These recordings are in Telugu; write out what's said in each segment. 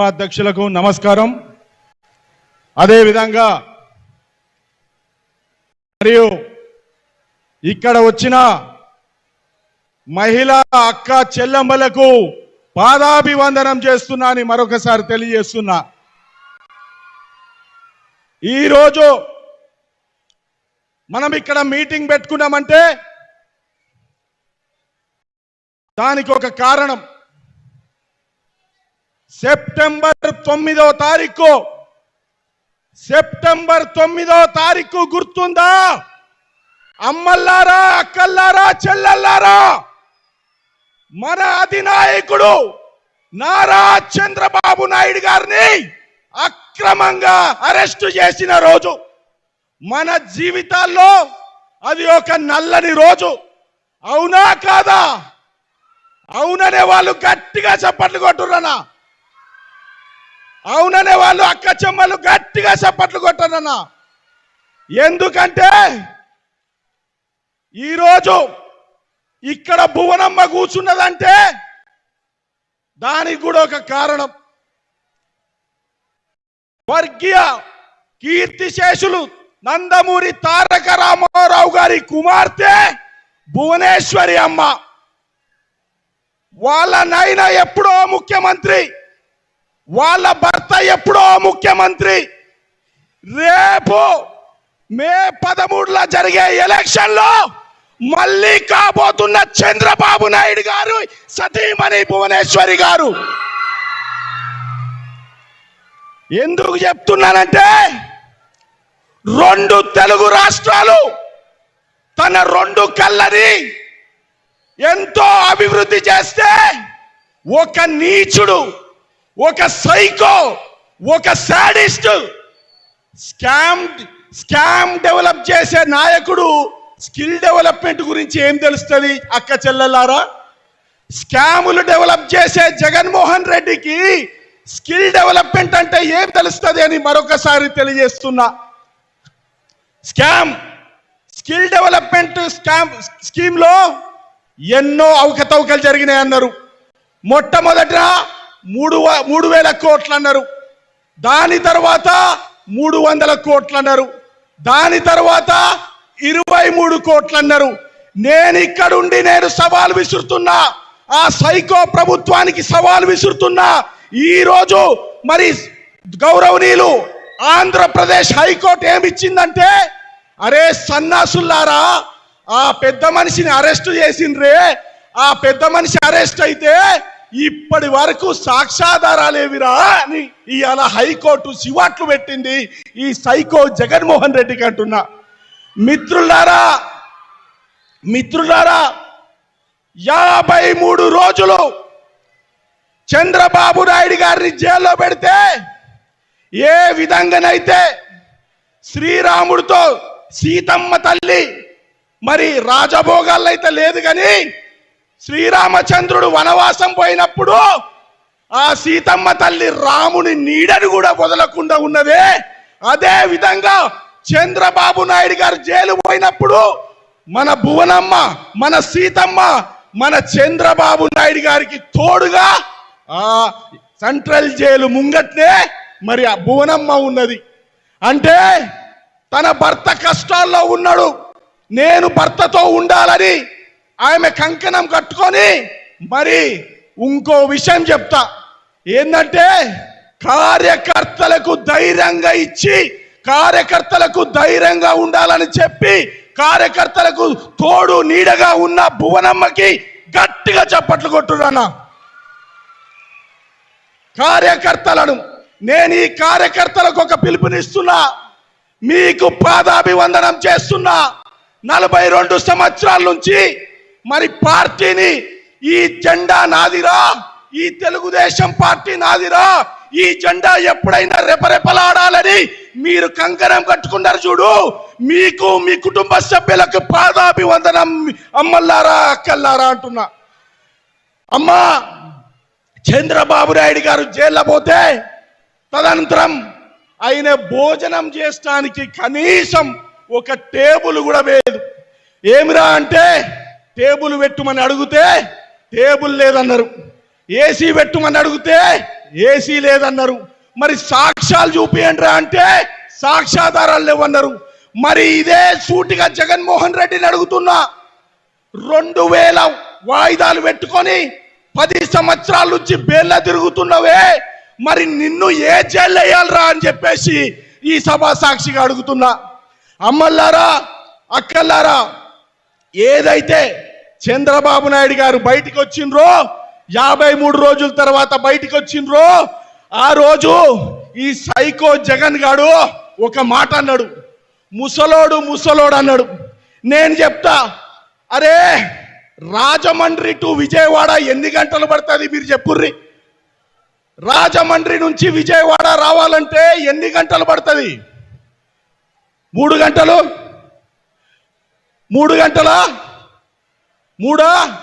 అధ్యక్షులకు నమస్కారం. అదేవిధంగా మరియు ఇక్కడ వచ్చిన మహిళా అక్క చెల్లెమ్మలకు పాదాభివందనం చేస్తున్నా అని మరొకసారి తెలియజేస్తున్నా. ఈరోజు మనం ఇక్కడ మీటింగ్ పెట్టుకున్నామంటే దానికి ఒక కారణం. సెప్టెంబర్ తొమ్మిదో తారీఖు. సెప్టెంబర్ తొమ్మిదో తారీఖు గుర్తుందా? అమ్మల్లారా అక్కల్లారా చెల్లల్లారా? మన అధినాయకుడు నారా చంద్రబాబు నాయుడు గారిని అక్రమంగా అరెస్టు చేసిన రోజు మన జీవితాల్లో అది ఒక నల్లని రోజు. అవునా కాదా? అవుననే వాళ్ళు గట్టిగా చప్పట్లు కొట్టురన్నా అవుననే వాళ్ళు అక్క చెమ్మలు గట్టిగా చప్పట్లు కొట్టనన్నా ఎందుకంటే ఈరోజు ఇక్కడ భువనమ్మ కూర్చున్నదంటే దానికి కూడా ఒక కారణం. వర్గీయ కీర్తిశేషులు నందమూరి తారక రామారావు గారి కుమార్తె భువనేశ్వరి అమ్మ. వాళ్ళ నాయన ఎప్పుడో ముఖ్యమంత్రి వాళ్ళ భర్త ఎప్పుడో ముఖ్యమంత్రి. రేపు మే పదమూడులో జరిగే ఎలక్షన్లో మళ్ళీ కాబోతున్న చంద్రబాబు నాయుడు గారు సతీమణి భువనేశ్వరి గారు. ఎందుకు చెప్తున్నానంటే రెండు తెలుగు రాష్ట్రాలు తన రెండు కళ్ళని ఎంతో అభివృద్ధి చేస్తే ఒక నీచుడు ఒక సైకో ఒక సాడిస్ట్ స్కామ్ స్కామ్ డెవలప్ చేసే నాయకుడు స్కిల్ డెవలప్మెంట్ గురించి ఏం తెలుస్తుంది అక్క చెల్లెలారా? స్కాములు డెవలప్ చేసే జగన్మోహన్ రెడ్డికి స్కిల్ డెవలప్మెంట్ అంటే ఏం తెలుస్తుంది అని మరొకసారి తెలియజేస్తున్నా. స్కామ్ స్కిల్ డెవలప్మెంట్ స్కామ్ స్కీమ్లో ఎన్నో అవకతవకలు జరిగినాయి అన్నారు మొట్టమొదట మూడు వ- మూడు వేల కోట్లు అన్నారు దాని తర్వాత మూడు వందల కోట్లు అన్నారు దాని తర్వాత ఇరవై మూడు కోట్లు అన్నారు నేను ఇక్కడుండి నేను సవాల్ విసురుతున్నా. ఆ సైకో ప్రభుత్వానికి సవాల్ విసురుతున్నా. ఈ రోజు మరి గౌరవనీయులు ఆంధ్రప్రదేశ్ హైకోర్టు ఏమిచ్చిందంటే అరే సన్నాసుల్లారా ఆ పెద్ద మనిషిని అరెస్ట్ చేసిండ్రే. ఆ పెద్ద మనిషి అరెస్ట్ అయితే ఇప్పటి వరకు సాక్ష్యాధారాలేవిరా అని. ఇవాళ హైకోర్టు శివాట్లు పెట్టింది ఈ సైకో జగన్మోహన్ రెడ్డికి అంటున్నా. మిత్రులారా మిత్రులారా యాభై మూడు రోజులు చంద్రబాబు నాయుడు గారిని జైల్లో పెడితే ఏ విధంగానైతే శ్రీరాముడితో సీతమ్మ తల్లి మరి రాజభోగాల్లో అయితే లేదు కానీ శ్రీరామచంద్రుడు వనవాసం పోయినప్పుడు ఆ సీతమ్మ తల్లి రాముని నీడను కూడా వదలకుండా ఉన్నదే. అదే విధంగా చంద్రబాబు నాయుడు గారు జైలు పోయినప్పుడు మన భువనమ్మ మన సీతమ్మ మన చంద్రబాబు నాయుడు గారికి తోడుగా ఆ సెంట్రల్ జైలు ముంగట్నే మరి ఆ భువనమ్మ ఉన్నది. అంటే తన భర్త కష్టాల్లో ఉన్నాడు. నేను భర్తతో ఉండాలని ఆమె కంకణం కట్టుకొని మరి ఇంకో విషయం చెప్తా. ఏంటంటే కార్యకర్తలకు ధైర్యంగా ఇచ్చి కార్యకర్తలకు ధైర్యంగా ఉండాలని చెప్పి కార్యకర్తలకు తోడు నీడగా ఉన్న భువనమ్మకి గట్టిగా చప్పట్లు కొట్టున్నా కార్యకర్తలను నేను ఈ కార్యకర్తలకు ఒక పిలుపునిస్తున్నా మీకు పాదాభివందనం చేస్తున్నా. నలభై రెండు సంవత్సరాల నుంచి మరి పార్టీని ఈ జెండా నాదిరా ఈ తెలుగుదేశం పార్టీ నాదిరా ఈ జెండా ఎప్పుడైనా రెపరెపలాడాలని మీరు కంకణం కట్టుకున్నారు చూడు. మీకు మీ కుటుంబ సభ్యులకు పాదాభివందనం అమ్మల్లారా అక్కల్లారా అంటున్నా. అమ్మా చంద్రబాబు నాయుడు గారు జైల్లో పోతే తదనంతరం ఆయన భోజనం చేయడానికి కనీసం ఒక టేబుల్ కూడా లేదు. ఏమిరా అంటే టేబుల్ పెట్టుమని అడిగితే టేబుల్ లేదన్నారు. ఏసీ పెట్టుమని అడిగితే ఏసీ లేదన్నారు. మరి సాక్ష్యాలు చూపియండి అంటే సాక్ష్యాధారాలు లేవన్నారు. మరి ఇదే సూటిగా జగన్మోహన్ రెడ్డిని అడుగుతున్నా. రెండు వేల వాయిదాలు పెట్టుకొని పది సంవత్సరాల నుంచి బేళ్ళ తిరుగుతున్నవే. మరి నిన్ను ఏ జైలు వేయాలరా అని చెప్పేసి ఈ సభా సాక్షిగా అడుగుతున్నా. అమ్మల్లారా అక్కల్లారా ఏదైతే చంద్రబాబు నాయుడు గారు బయటికి వచ్చిండ్రో యాభై మూడు రోజుల తర్వాత బయటికి వచ్చిండ్రో ఆ రోజు ఈ సైకో జగన్ గాడు ఒక మాట అన్నాడు. ముసలోడు ముసలోడు అన్నాడు. నేను చెప్తా అరే రాజమండ్రి టు విజయవాడ ఎన్ని గంటలు పడుతుంది మీరు చెప్పుర్రి? రాజమండ్రి నుంచి విజయవాడ రావాలంటే ఎన్ని గంటలు పడుతుంది? మూడు గంటలు? మూడు గంటల? మూడా?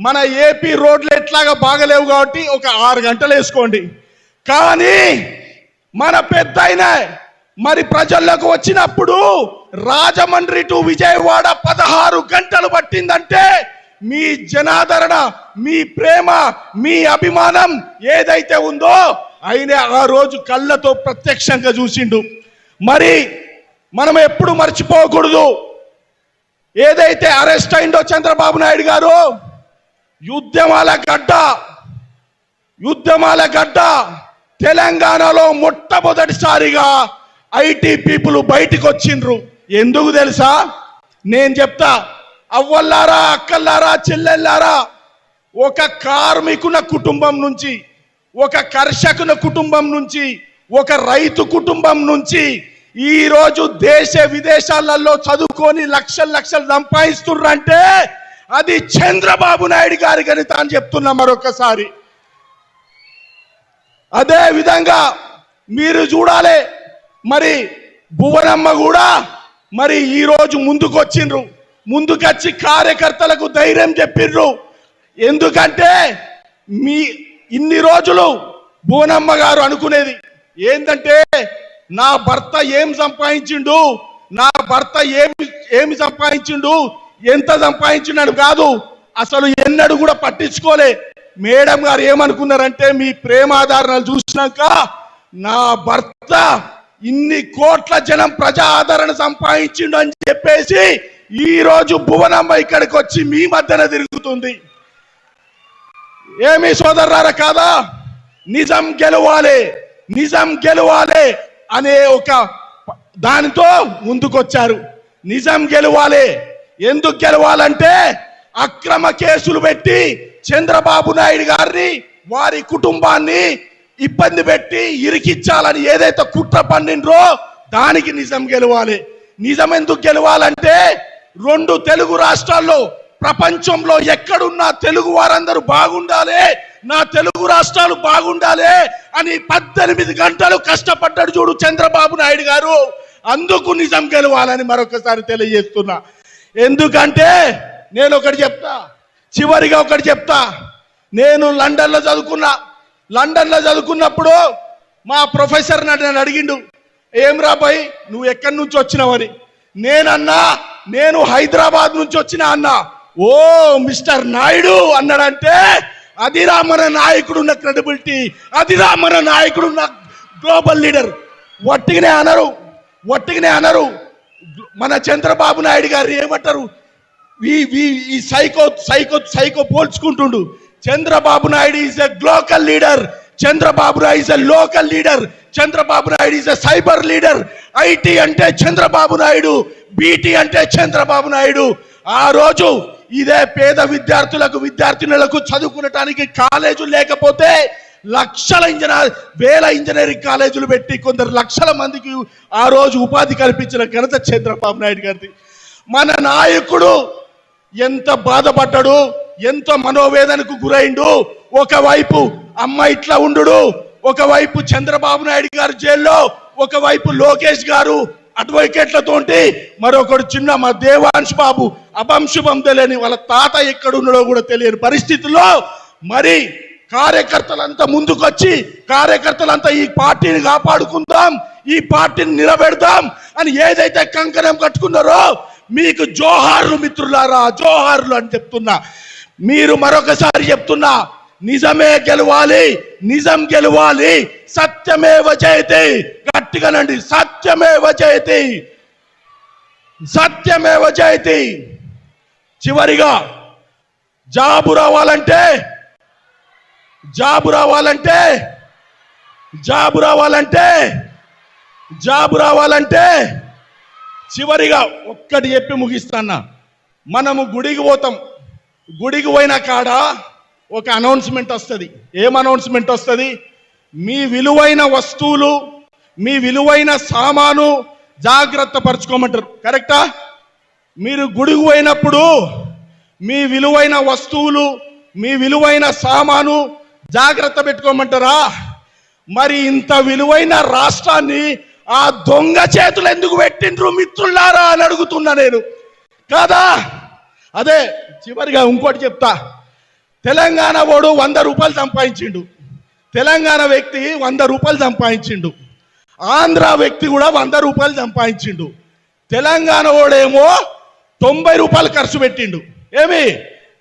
మన ఏపీ రోడ్లు ఎట్లాగా బాగలేవు కాబట్టి ఒక ఆరు గంటలు వేసుకోండి. కానీ మన పెద్ద మరి ప్రజల్లోకి వచ్చినప్పుడు రాజమండ్రి టు విజయవాడ పదహారు గంటలు పట్టిందంటే మీ జనాదరణ మీ ప్రేమ మీ అభిమానం ఏదైతే ఉందో ఆయన ఆ రోజు కళ్ళతో ప్రత్యక్షంగా చూసిండు. మరి మనం ఎప్పుడు మర్చిపోకూడదు. ఏదైతే అరెస్ట్ అయిందో చంద్రబాబు నాయుడు గారు యుద్ధమాల గడ్డ యుద్ధమాల గడ్డ తెలంగాణలో మొట్టమొదటిసారిగా ఐటీ పీపుల్ బయటికి వచ్చిండ్రు ఎందుకు తెలుసా? నేను చెప్తా అవ్వల్లారా అక్కల్లారా చెల్లెల్లారా ఒక కార్మికుల కుటుంబం నుంచి ఒక కర్షకుల కుటుంబం నుంచి ఒక రైతు కుటుంబం నుంచి ఈరోజు దేశ విదేశాలలో చదువుకొని లక్షలు లక్షలు సంపాదిస్తుర్రంటే అది చంద్రబాబు నాయుడు గారి గణిత అని చెప్తున్నా మరొకసారి. అదే విధంగా మీరు చూడాలి మరి భువనమ్మ కూడా మరి ఈ రోజు ముందుకొచ్చి కార్యకర్తలకు ధైర్యం చెప్పిండ్రు ఎందుకంటే మీ ఇన్ని రోజులు భువనమ్మ గారు అనుకునేది ఏంటంటే నా భర్త ఏం సంపాదించిండు? నా భర్త ఏమి ఏమి సంపాదించిండు? ఎంత సంపాదించినాడు కాదు. అసలు ఎన్నడు కూడా పట్టించుకోలే. మేడం గారు ఏమనుకున్నారంటే మీ ప్రేమాధారణలు చూసినాక నా భర్త ఇన్ని కోట్ల జనం ప్రజా ఆదరణ సంపాదించిండు అని చెప్పేసి ఈ రోజు భువనమ్మ ఇక్కడికి వచ్చి మీ మధ్యన తిరుగుతుంది. ఏమి సోదరారా కాదా? నిజం గెలవాలి. నిజం గెలవాలి. అనే ఒక దానితో ముందుకొచ్చారు. నిజం గెలవాలి. ఎందుకు గెలవాలంటే అక్రమ కేసులు పెట్టి చంద్రబాబు నాయుడు గారిని వారి కుటుంబాన్ని ఇబ్బంది పెట్టి ఇరికిచ్చాలని ఏదైతే కుట్ర పండిండ్రో దానికి నిజం గెలవాలి. నిజం ఎందుకు గెలవాలంటే రెండు తెలుగు రాష్ట్రాల్లో ప్రపంచంలో ఎక్కడున్నా తెలుగు వారందరూ బాగుండాలి నా తెలుగు రాష్ట్రాలు బాగుండాలి అని పద్దెనిమిది గంటలు కష్టపడ్డాడు చూడు చంద్రబాబు నాయుడు గారు. అందుకు నిజం గెలవాలని మరొకసారి తెలియజేస్తున్నా. ఎందుకంటే నేను ఒకటి చెప్తా చివరిగా ఒకటి చెప్తా. నేను లండన్లో చదువుకున్నా. లండన్లో చదువుకున్నప్పుడు మా ప్రొఫెసర్ నన్ను అడిగిండు ఏం రాబాయ్ నువ్వు ఎక్కడి నుంచి వచ్చినావని? నేనన్నా నేను హైదరాబాద్ నుంచి వచ్చిన అన్నా. ఓ మిస్టర్ నాయుడు అన్నాడంటే అదిరా మన నాయకుడు ఉన్న క్రెడిబిలిటీ అదిరా మన నాయకుడు ఉన్న గ్లోబల్ లీడర్ వట్టిగానే అనరు వట్టిగానే అనరు. మన చంద్రబాబు నాయుడు గారు ఏమంటారు? ఈ ఈ- ఈ psycho psycho psycho పోల్చుకుంటుండు. Chandrababu Naidu is a glocal leader Chandrababu Naidu is a local leader Chandrababu Naidu is a cyber leader IT అంటే చంద్రబాబు నాయుడు బీటీ అంటే చంద్రబాబు నాయుడు. ఆ రోజు ఇదే పేద విద్యార్థులకు విద్యార్థినులకు చదువుకునటానికి కాలేజీలు లేకపోతే లక్షల ఇంజనీర్ వేల ఇంజనీరింగ్ కాలేజీలు పెట్టి కొందరు లక్షల మందికి ఆ రోజు ఉపాధి కల్పించిన ఘనత చంద్రబాబు నాయుడు గారిది. మన నాయకుడు ఎంత బాధపడ్డాడు ఎంత మనోవేదనకు గురైండు ఒకవైపు అమ్మ ఇట్లా ఉండు ఒకవైపు చంద్రబాబు నాయుడు గారు జైల్లో ఒకవైపు లోకేష్ గారు అడ్వకేట్లతోటి మరొకడు చిన్న మా దేవాంశ్ బాబు అభంశుభం తెలియని వాళ్ళ తాత ఎక్కడున్నాడో కూడా తెలియని పరిస్థితుల్లో మరి కార్యకర్తలంతా ముందుకొచ్చి కార్యకర్తలంతా ఈ పార్టీని కాపాడుకుందాం ఈ పార్టీని నిలబెడదాం అని ఏదైతే కంకణం కట్టుకున్నారో మీకు జోహార్లు మిత్రులారా జోహార్లు అని చెప్తున్నా. మీరు మరొకసారి చెప్తున్నా నిజమే గెలవాలి నిజం గెలవాలి సత్యమే జయతి గట్టిగానండి సత్యమే జయతి సత్యమే జయతి. చివరిగా జాబు రావాలంటే జాబు రావాలంటే జాబు రావాలంటే జాబు రావాలంటే చివరిగా ఒక్కటి చెప్పి ముగిస్తాన్నా మనము గుడికి పోతాం. గుడికి పోయిన కాడ ఒక అనౌన్స్మెంట్ వస్తుంది. ఏం అనౌన్స్మెంట్ వస్తుంది? మీ విలువైన వస్తువులు మీ విలువైన సామాను జాగ్రత్త పరచుకోమంటారు. కరెక్టా మీరు గుడికి పోయినప్పుడు మీ విలువైన వస్తువులు మీ విలువైన సామాను జాగ్రత్త పెట్టుకోమంటారా? మరి ఇంత విలువైన రాష్ట్రాన్ని ఆ దొంగ చేతులు ఎందుకు పెట్టిండ్రు మిత్రులారా అని అడుగుతున్నా నేను. కాదా? అదే చివరిగా ఇంకోటి చెప్తా. తెలంగాణ వాడు వంద రూపాయలు సంపాదించిండు. తెలంగాణ వ్యక్తి వంద రూపాయలు సంపాదించిండు. ఆంధ్ర వ్యక్తి కూడా వంద రూపాయలు సంపాదించిండు. తెలంగాణ వాడేమో తొంభై రూపాయలు ఖర్చు పెట్టిండు. ఏమి?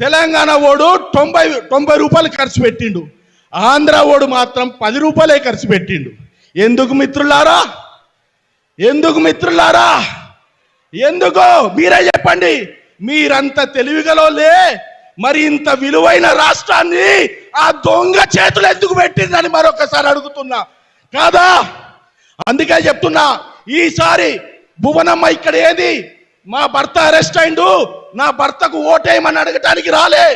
తెలంగాణ ఓడు తొంభై తొంభై రూపాయలు ఖర్చు పెట్టిండు. ఆంధ్ర ఓడు మాత్రం పది రూపాయలే ఖర్చు పెట్టిండు. ఎందుకు మిత్రులారా? ఎందుకు మిత్రులారా? ఎందుకో? మీరే చెప్పండి. మీరంత తెలివిగలోలే మరి ఇంత విలువైన రాష్ట్రాన్ని ఆ దొంగ చేతులు ఎందుకు పెట్టిందని మరొకసారి అడుగుతున్నా. కాదా? అందుకే చెప్తున్నా ఈసారి భువనమ్మ ఇక్కడ ఏది? మా భర్త అరెస్ట్ అయిండు నా భర్తకు ఓటేయమని అడగటానికి రాలే.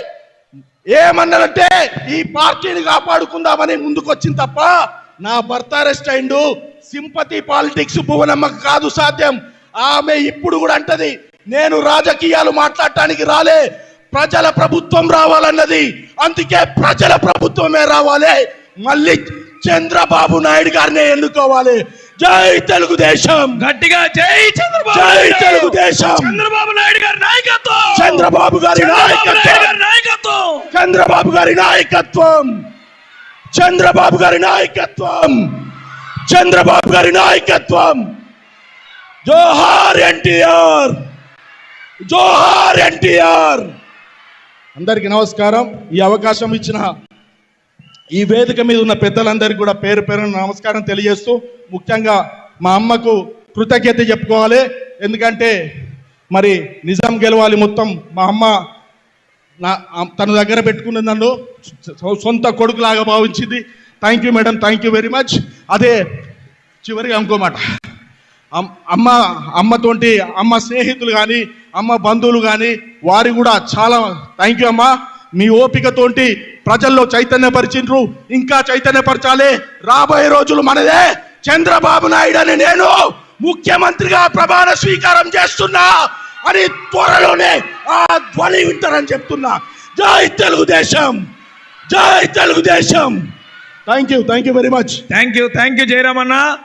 ఏమన్నారంటే ఈ పార్టీని కాపాడుకుందామని ముందుకొచ్చింది తప్ప నా భర్త అరెస్ట్ అయిండు సింపతి పాలిటిక్స్ భువనమ్మకు కాదు సాధ్యం. ఆమె ఇప్పుడు కూడా అంటది నేను రాజకీయాలు మాట్లాడటానికి రాలే ప్రజల ప్రభుత్వం రావాలన్నది. అందుకే ప్రజల ప్రభుత్వమే రావాలి. మళ్ళీ చంద్రబాబు నాయుడు గారినే ఎన్నుకోవాలి. జై తెలుగుదేశం. గట్టిగా జై చంద్రబాబు జై. తెలుగుదేశం. చంద్రబాబు నాయుడు గారి నాయకత్వం. చంద్రబాబు గారి నాయకత్వం. చంద్రబాబు గారి నాయకత్వం. చంద్రబాబు గారి నాయకత్వం. చంద్రబాబు గారి నాయకత్వం. జోహార్ ఎన్టీఆర్. జోహార్ ఎన్టీఆర్. అందరికి నమస్కారం. ఈ అవకాశం ఇచ్చిన ఈ వేదిక మీద ఉన్న పెద్దలందరికీ కూడా పేరు పేరు నమస్కారం తెలియజేస్తూ ముఖ్యంగా మా అమ్మకు కృతజ్ఞత చెప్పుకోవాలి. ఎందుకంటే మరి నిజం గెలవాలి మొత్తం మా అమ్మ నా తన దగ్గర పెట్టుకున్న నన్ను సొంత కొడుకులాగా భావించింది. Thank you madam thank you very much అదే చివరిగా ఇంకో మాట. అమ్- అమ్మ అమ్మతోటి అమ్మ స్నేహితులు కానీ అమ్మ బంధువులు కానీ వారి కూడా చాలా థ్యాంక్ యూ అమ్మా. మీ ఓపికతోటి ప్రజల్లో చైతన్యపరిచిండ్రు. ఇంకా చైతన్యపరచాలి. రాబోయే రోజులు మనదే. చంద్రబాబు నాయుడు అని నేను ముఖ్యమంత్రిగా ప్రమాణ స్వీకారం చేస్తున్నా అని త్వరలోనే ఆ ధ్వని వింటారని చెప్తున్నా. Jai Telugu Desam. Jai Telugu Desam. Thank you thank you very much thank you thank you Jayaramanna